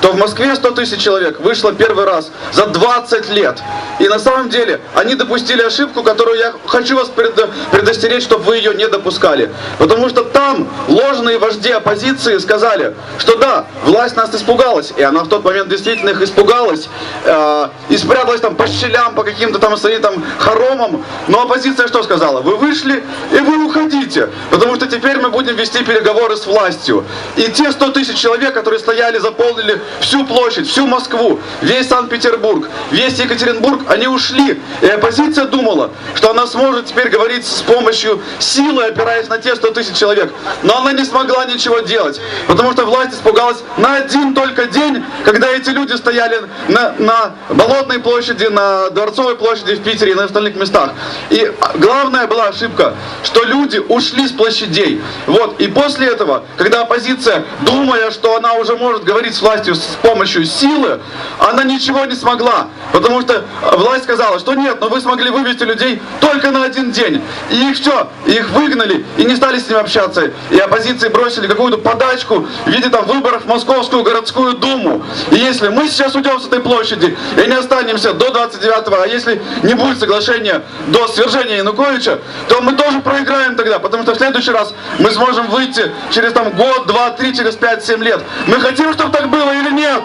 то в Москве 100 тысяч человек вышло первый раз за 20 лет. И на самом деле они допустили ошибку, которую я хочу вас пред- предостеречь, чтобы вы ее не допускали. Потому что там ложные вожди оппозиции сказали, что да, власть нас испугалась, и она в тот момент действительно их испугалась, э, и спряталась там по щелям, по каким-то там своим там хоромам. Но оппозиция что сказала? Вы вышли, и вы уходите, потому что теперь мы будем вести переговоры с властью. И те 100 тысяч человек, которые стояли, заполнили всю площадь, всю Москву, весь Санкт-Петербург, весь Екатеринбург, они ушли. И оппозиция думала, что она сможет теперь говорить с помощью силы, опираясь на те 100 тысяч человек. Но она не смогла ничего делать, потому что власть испугалась на один только день, когда эти люди стояли на, на Болотной площади, на Дворцовой площади в Питере и на остальных местах. И главная была ошибка, что люди ушли с площадей. Вот. И после этого, когда оппозиция, думая, что она уже может говорить с властью с помощью силы, она ничего не смогла. Потому что власть сказала, что нет, но вы смогли вывести людей только на один день. И их что? Их выгнали и не стали с ним общаться. И оппозиции бросили какую-то подачку в виде там выборов в Московскую городскую думу. И если мы сейчас уйдем с этой площади и не останемся до 29-го, а если не будет соглашения до свержения Януковича, то мы тоже проиграем тогда, потому что в следующий раз мы сможем выйти через там год, два, три, через пять, семь лет. Мы хотим, чтобы так было или нет?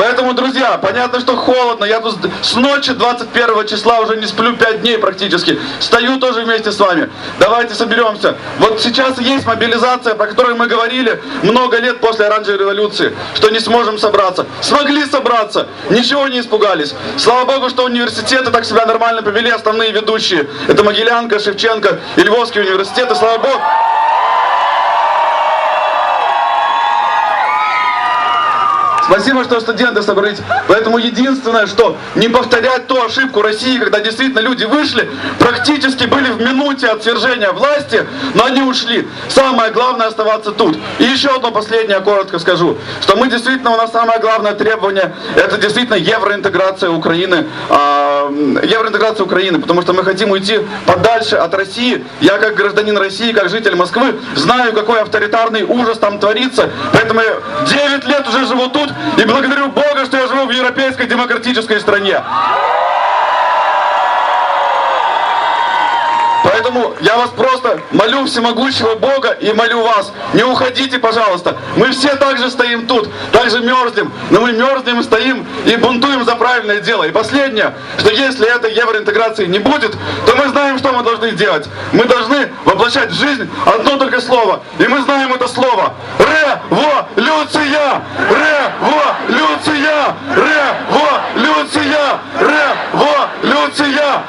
Поэтому, друзья, понятно, что холодно. Я тут с ночи 21 числа уже не сплю 5 дней практически. Стою тоже вместе с вами. Давайте соберемся. Вот сейчас есть мобилизация, про которую мы говорили много лет после оранжевой революции, что не сможем собраться. Смогли собраться, ничего не испугались. Слава Богу, что университеты так себя нормально повели, основные ведущие. Это Могилянка, Шевченко и Львовский университет. Слава Богу, Спасибо, что студенты собрались. Поэтому единственное, что не повторять ту ошибку России, когда действительно люди вышли, практически были в минуте от свержения власти, но они ушли. Самое главное оставаться тут. И еще одно последнее, коротко скажу, что мы действительно, у нас самое главное требование, это действительно евроинтеграция Украины, а, евроинтеграция Украины, потому что мы хотим уйти подальше от России. Я как гражданин России, как житель Москвы, знаю, какой авторитарный ужас там творится, поэтому я 9 лет уже живу тут, и благодарю Бога, что я живу в европейской демократической стране. Поэтому я вас просто молю всемогущего Бога и молю вас, не уходите, пожалуйста. Мы все также стоим тут, также мерзнем, но мы мерзнем стоим и бунтуем за правильное дело. И последнее, что если этой евроинтеграции не будет, то мы знаем, что мы должны делать. Мы должны воплощать в жизнь одно только слово. И мы знаем это слово. Революция! Революция! Революция! Революция! Революция!